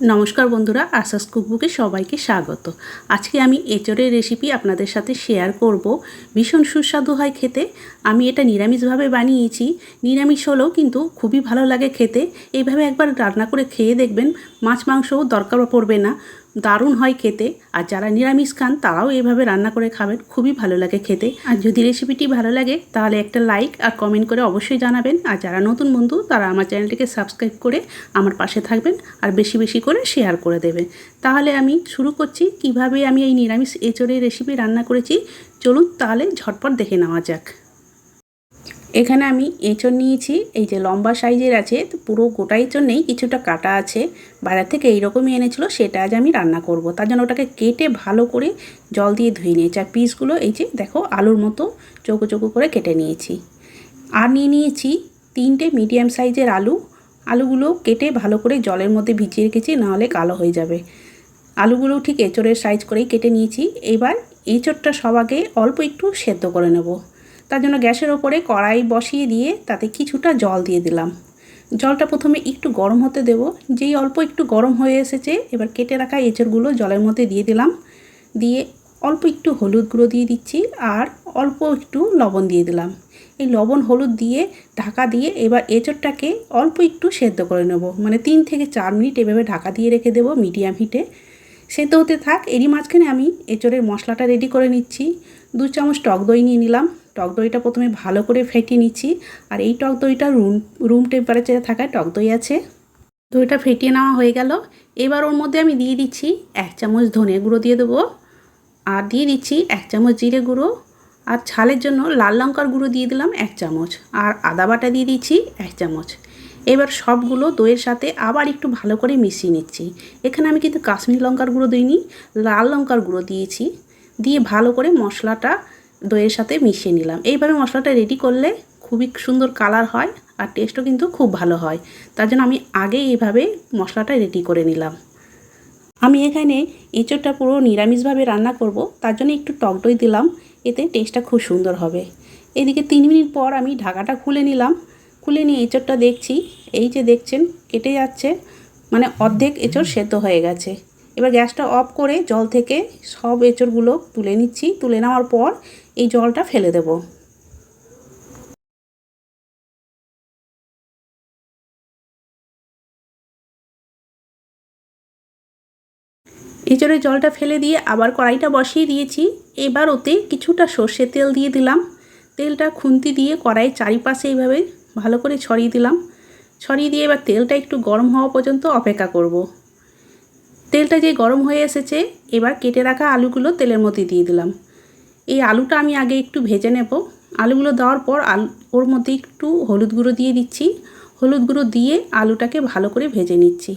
নমস্কার বন্ধুরা, আশাস কুকবুকে সবাইকে স্বাগত। আজকে আমি এঁচড়ের রেসিপি আপনাদের সাথে শেয়ার করব। ভীষণ সুস্বাদু হয় খেতে। আমি এটা নিরামিষভাবে বানিয়েছি। নিরামিষ হলেও কিন্তু খুবই ভালো লাগে খেতে। এইভাবে একবার রান্না করে খেয়ে দেখবেন মাছ মাংসও দরকার পড়বে না। দারুণ হয় খেতে। আর যারা নিরামিষ খান, তারাও এভাবে রান্না করে খাবেন। খুবই ভালো লাগে খেতে। আর যদি রেসিপিটি ভালো লাগে, তাহলে একটা লাইক আর কমেন্ট করে অবশ্যই জানাবেন। আর যারা নতুন বন্ধু, তারা আমার চ্যানেলটিকে সাবস্ক্রাইব করে আমার পাশে থাকবেন আর বেশি বেশি করে শেয়ার করে দেবেন। তাহলে আমি শুরু করছি কীভাবে আমি এই নিরামিষ এঁচড়ের রেসিপি রান্না করেছি। চলুন তাহলে ঝটপট দেখে নেওয়া যাক। এখানে আমি এঁচড় নিয়েছি, এই যে লম্বা সাইজের আছে, তো পুরো গোটা এঁচড় নেই, কিছুটা কাটা আছে। বাইরে থেকে এইরকমই এনেছিল, সেটা আজ আমি রান্না করব। তার জন্য ওটাকে কেটে ভালো করে জল দিয়ে ধুয়ে নিয়েছি। আর পিসগুলো এই যে দেখো, আলুর মতো চৌকো চৌকো করে কেটে নিয়েছি। আর নিয়ে নিয়েছি তিনটে মিডিয়াম সাইজের আলু। আলুগুলো কেটে ভালো করে জলের মধ্যে ভিজিয়ে রেখেছি, নাহলে কালো হয়ে যাবে। আলুগুলো ঠিক এঁচড়ের সাইজ করেই কেটে নিয়েছি। এবার এঁচড়টা সব আগে অল্প একটু সেদ্ধ করে নেব। তার জন্য গ্যাসের ওপরে কড়াই বসিয়ে দিয়ে তাতে কিছুটা জল দিয়ে দিলাম। জলটা প্রথমে একটু গরম হতে দেব। যেই অল্প একটু গরম হয়ে এসেছে, এবার কেটে রাখা এঁচড়গুলো জলের মধ্যে দিয়ে দিলাম। দিয়ে অল্প একটু হলুদ গুঁড়ো দিয়ে দিচ্ছি আর অল্প একটু লবণ দিয়ে দিলাম। এই লবণ হলুদ দিয়ে ঢাকা দিয়ে এবার এঁচড়টাকে অল্প একটু সেদ্ধ করে নেব। মানে তিন থেকে চার মিনিট এভাবে ঢাকা দিয়ে রেখে দেবো মিডিয়াম হিটে। সেদ্ধ হতে থাক, এরই মাঝখানে আমি এঁচড়ের মশলাটা রেডি করে নিচ্ছি। দু চামচ টক দই নিয়ে নিলাম। টক দইটা প্রথমে ভালো করে ফেটিয়ে নিচ্ছি। আর এই টক দইটা রুম রুম টেম্পারেচারে থাকায় টক দই আছে। দইটা ফেটিয়ে নেওয়া হয়ে গেল। এবার ওর মধ্যে আমি দিয়ে দিচ্ছি এক চামচ ধনে গুঁড়ো দিয়ে দেবো। আর দিয়ে দিচ্ছি এক চামচ জিরে গুঁড়ো। আর ছালের জন্য লাল লঙ্কার গুঁড়ো দিয়ে দিলাম এক চামচ। আর আদা বাটা দিয়ে দিচ্ছি এক চামচ। এবার সবগুলো দইয়ের সাথে আবার একটু ভালো করে মিশিয়ে নিচ্ছি। এখানে আমি কিন্তু কাশ্মীর লঙ্কার গুঁড়ো দিইনি, লাল লঙ্কার গুঁড়ো দিয়েছি। দিয়ে ভালো করে মশলাটা দইয়ের সাথে মিশিয়ে নিলাম। এইভাবে মশলাটা রেডি করলে খুবই সুন্দর কালার হয় আর টেস্টও কিন্তু খুব ভালো হয়। তার জন্য আমি আগে এইভাবে মশলাটা রেডি করে নিলাম। আমি এখানে এঁচোড়টা পুরো নিরামিষভাবে রান্না করব। তার জন্য একটু টক দই দিলাম, এতে টেস্টটা খুব সুন্দর হবে। এদিকে তিন মিনিট পর আমি ঢাকাটা খুলে নিলাম। খুলে নিয়ে এঁচোড়টা দেখছি। এই যে দেখছেন, কেটে যাচ্ছে। মানে অর্ধেক এঁচোড় সেদ্ধ হয়ে গেছে। এবার গ্যাসটা অফ করে জল থেকে সব এঁচড়গুলো তুলে নিচ্ছি। তুলে নেওয়ার পর এই জলটা ফেলে দেব। এঁচড়ের জলটা ফেলে দিয়ে আবার কড়াইটা বসিয়ে দিয়েছি। এবার ওতে কিছুটা সর্ষের তেল দিয়ে দিলাম। তেলটা খুন্তি দিয়ে কড়াইয়ের চারিপাশে এইভাবে ভালো করে ছড়িয়ে দিলাম। ছড়িয়ে দিয়ে এবার তেলটা একটু গরম হওয়া পর্যন্ত অপেক্ষা করব। তেলটা যে গরম হয়ে এসেছে, এবার কেটে রাখা আলুগুলো তেলের মধ্যে দিয়ে দিলাম। এই আলুটা আমি আগে একটু ভেজে নেব। আলুগুলো দেওয়ার পর আলু ওর মধ্যে একটু হলুদ গুঁড়ো দিয়ে দিচ্ছি। হলুদ গুঁড়ো দিয়ে আলুটাকে ভালো করে ভেজে নিচ্ছি।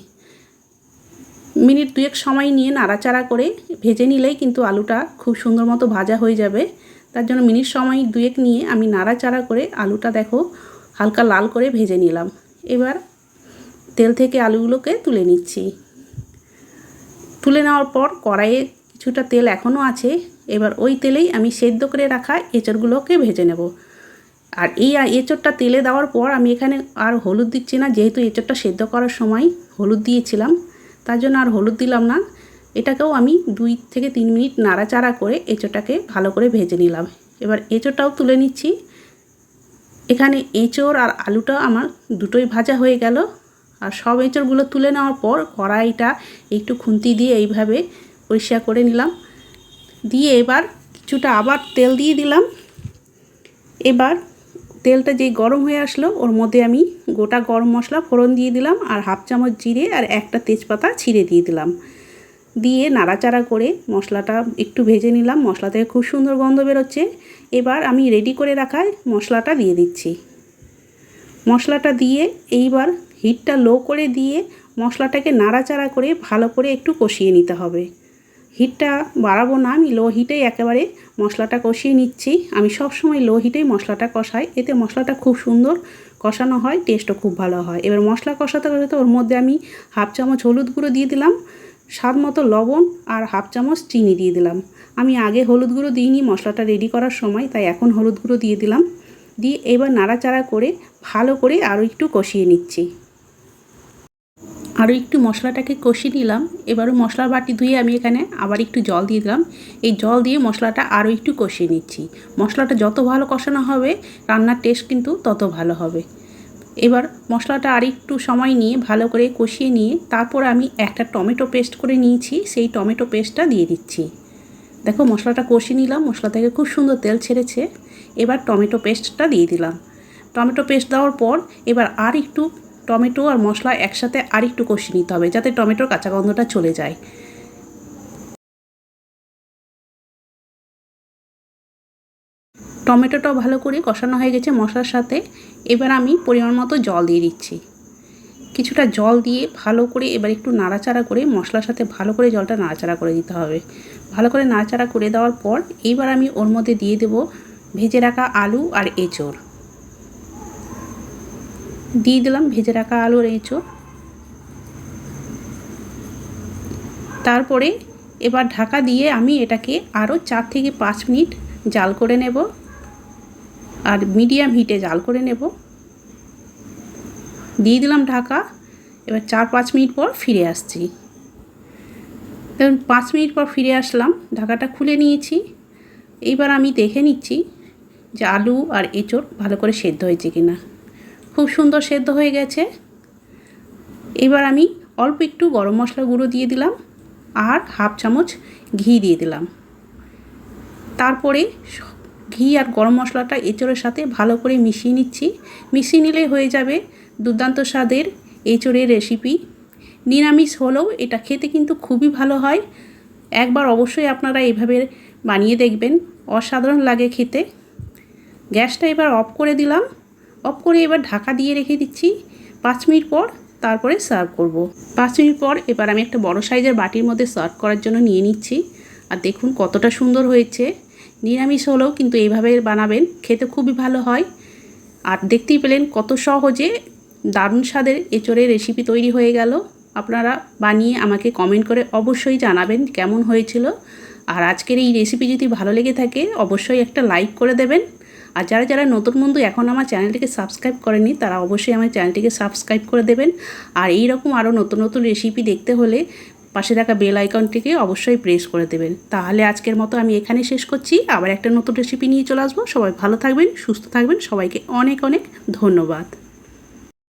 মিনিট দুয়েক সময় নিয়ে নাড়াচাড়া করে ভেজে নিলেই কিন্তু আলুটা খুব সুন্দর মতো ভাজা হয়ে যাবে। তার জন্য মিনিট সময় দুয়েক নিয়ে আমি নাড়াচাড়া করে আলুটা দেখো হালকা লাল করে ভেজে নিলাম। এবার তেল থেকে আলুগুলোকে তুলে নিচ্ছি। তুলে নেওয়ার পর কড়াইয়ে কিছুটা তেল এখনও আছে, এবার ওই তেলেই আমি সেদ্ধ করে রাখা এঁচড়গুলোকে ভেজে নেব। আর এই এঁচড়টা তেলে দেওয়ার পর আমি এখানে আর হলুদ দিচ্ছি না, যেহেতু এঁচড়টা সেদ্ধ করার সময় হলুদ দিয়েছিলাম, তার জন্য আর হলুদ দিলাম না। এটাকেও আমি দুই থেকে তিন মিনিট নাড়াচাড়া করে এঁচড়টাকে ভালো করে ভেজে নিলাম। এবার এঁচড়টাও তুলে নিচ্ছি। এখানে এঁচড় আর আলুটা আমার দুটোই ভাজা হয়ে গেল। আর সব এঁচড়গুলো তুলে নেওয়ার পর কড়াইটা একটু খুন্তি দিয়ে এইভাবে পরিষ্কার করে নিলাম। দিয়ে এবার কিছুটা আবার তেল দিয়ে দিলাম। এবার তেলটা যেই গরম হয়ে আসলো, ওর মধ্যে আমি গোটা গরম মশলা, ফোড়ন দিয়ে দিলাম আর হাফ চামচ জিরে আর একটা তেজপাতা ছিঁড়ে দিয়ে দিলাম। দিয়ে নাড়াচাড়া করে মশলাটা একটু ভেজে নিলাম। মশলা থেকে খুব সুন্দর গন্ধ বেরোচ্ছে। এবার আমি রেডি করে রাখায় মশলাটা দিয়ে দিচ্ছি। মশলাটা দিয়ে এইবার হিটটা লো করে দিয়ে মশলাটাকে নাড়াচাড়া করে ভালো করে একটু কষিয়ে নিতে হবে। হিটটা বাড়াবো না, আমি লো হিটেই একেবারে মশলাটা কষিয়ে নিচ্ছি। আমি সব সময় লো হিটেই মশলাটা কষাই, এতে মশলাটা খুব সুন্দর কষানো হয়, টেস্টও খুব ভালো হয়। এবার মশলা কষাতে কষাতে ওর মধ্যে আমি হাফ চামচ হলুদ গুঁড়ো দিয়ে দিলাম, স্বাদ মতো লবণ আর হাফ চামচ চিনি দিয়ে দিলাম। আমি আগে হলুদ গুঁড়ো দিইনি, মশলাটা রেডি করার সময়, তাই এখন হলুদ গুঁড়ো দিয়ে দিলাম। দিয়ে এবার নাড়াচাড়া করে ভালো করে আরও একটু কষিয়ে নিচ্ছি। আরও একটু মশলাটাকে কষিয়ে নিলাম। এবারও মশলার বাটি ধুয়ে আমি এখানে আবার একটু জল দিয়ে দিলাম। এই জল দিয়ে মশলাটা আরও একটু কষিয়ে নিচ্ছি। মশলাটা যত ভালো কষানো হবে, রান্নার টেস্ট কিন্তু তত ভালো হবে। এবার মশলাটা আর একটু সময় নিয়ে ভালো করে কষিয়ে নিয়ে তারপর আমি একটা টমেটো পেস্ট করে নিয়েছি। সেই টমেটো পেস্টটা দিয়ে দিচ্ছি। দেখো মশলাটা কষিয়ে নিলাম, মশলা থেকে খুব সুন্দর তেল ছেড়েছে। এবার টমেটো পেস্টটা দিয়ে দিলাম। টমেটো পেস্ট দেওয়ার পর এবার আর একটু টমেটো আর মশলা একসাথে আর একটু কষিয়ে নিতে হবে যাতে টমেটোর কাঁচা গন্ধটা চলে যায়। টমেটোটাও ভালো করে কষানো হয়ে গেছে মশলার সাথে। এবার আমি পরিমাণ মতো জল দিয়ে দিচ্ছি। কিছুটা জল দিয়ে ভালো করে এবার একটু নাড়াচাড়া করে মশলার সাথে ভালো করে জলটা নাড়াচাড়া করে দিতে হবে। ভালো করে নাড়াচাড়া করে দেওয়ার পর এইবার আমি ওর মধ্যে দিয়ে দেবো ভেজে রাখা আলু আর এঁচড়। দিয়ে দিলাম, ভেজে রাখা আলু আর তারপরে এবার ঢাকা দিয়ে আমি এটাকে আরও চার থেকে পাঁচ মিনিট জাল করে নেব আর মিডিয়াম হিটে জাল করে নেব। দিয়ে দিলাম ঢাকা, এবার চার পাঁচ মিনিট পর ফিরে আসছি। পাঁচ মিনিট পর ফিরে আসলাম, ঢাকাটা খুলে নিয়েছি। এইবার আমি দেখে নিচ্ছি যে আলু আর এঁচড় ভালো করে সেদ্ধ হয়েছে কি না খুব সুন্দর সেদ্ধ হয়ে গেছে। এবার আমি অল্প একটু গরম মশলা গুঁড়ো দিয়ে দিলাম আর হাফ চামচ ঘি দিয়ে দিলাম। তারপরে ঘি আর গরম মশলাটা এঁচড়ের সাথে ভালো করে মিশিয়ে নিচ্ছি। মিশিয়ে নিলে হয়ে যাবে দুর্দান্ত স্বাদের এঁচড়ের রেসিপি। নিরামিষ হলেও এটা খেতে কিন্তু খুবই ভালো হয়। একবার অবশ্যই আপনারা এভাবে বানিয়ে দেখবেন, অসাধারণ লাগে খেতে। গ্যাসটা এবার অফ করে দিলাম। অফ করে এবার ঢাকা দিয়ে রেখে দিচ্ছি। পাঁচ মিনিট পর তারপরে সার্ভ করব। পাঁচ মিনিট পর এবার আমি একটা বড় সাইজের বাটির মধ্যে সার্ভ করার জন্য নিয়ে নিচ্ছি। আর দেখুন কতটা সুন্দর হয়েছে। নিরামিষ হলেও কিন্তু এইভাবে বানাবেন, খেতে খুবই ভালো হয়। আর দেখতেই পেলেন কত সহজে দারুণ স্বাদের এঁচড়ের রেসিপি তৈরি হয়ে গেল। আপনারা বানিয়ে আমাকে কমেন্ট করে অবশ্যই জানাবেন কেমন হয়েছিল। আর আজকের এই রেসিপি যদি ভালো লেগে থাকে, অবশ্যই একটা লাইক করে দেবেন। আর যারা যারা নতুন বন্ধু এখন আমার চ্যানেলটিকে সাবস্ক্রাইব করেনি, তারা অবশ্যই আমার চ্যানেলটিকে সাবস্ক্রাইব করে দেবেন। আর এই রকম আরও নতুন নতুন রেসিপি দেখতে হলে পাশে থাকা বেল আইকনটিকে অবশ্যই প্রেস করে দেবেন। তাহলে আজকের মতো আমি এখানে শেষ করছি। আবার একটা নতুন রেসিপি নিয়ে চলে আসব। সবাই ভালো থাকবেন, সুস্থ থাকবেন। সবাইকে অনেক অনেক ধন্যবাদ।